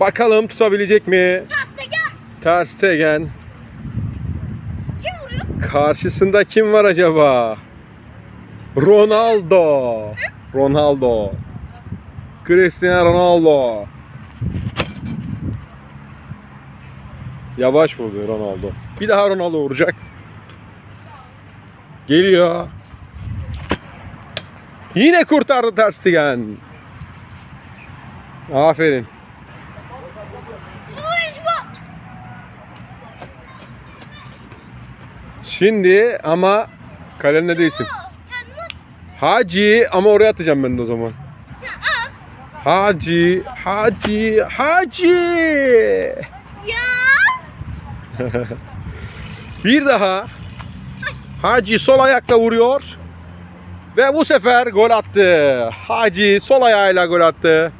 Bakalım tutabilecek mi? Tahta gel. Ter Stegen. Kim vuruyor? Karşısında kim var acaba? Ronaldo. Ronaldo. Cristiano Ronaldo. Yavaş vurdu Ronaldo. Bir daha Ronaldo vuracak. Geliyor. Yine kurtardı Ter Stegen. Aferin. Bu iş bu. Şimdi ama kalende değilsin. Hacı ama oraya atacağım ben de o zaman. Hacı, Hacı, Hacı. Ya. Bir daha. Hacı sol ayakla vuruyor. Ve bu sefer gol attı. Hacı sol ayağıyla gol attı.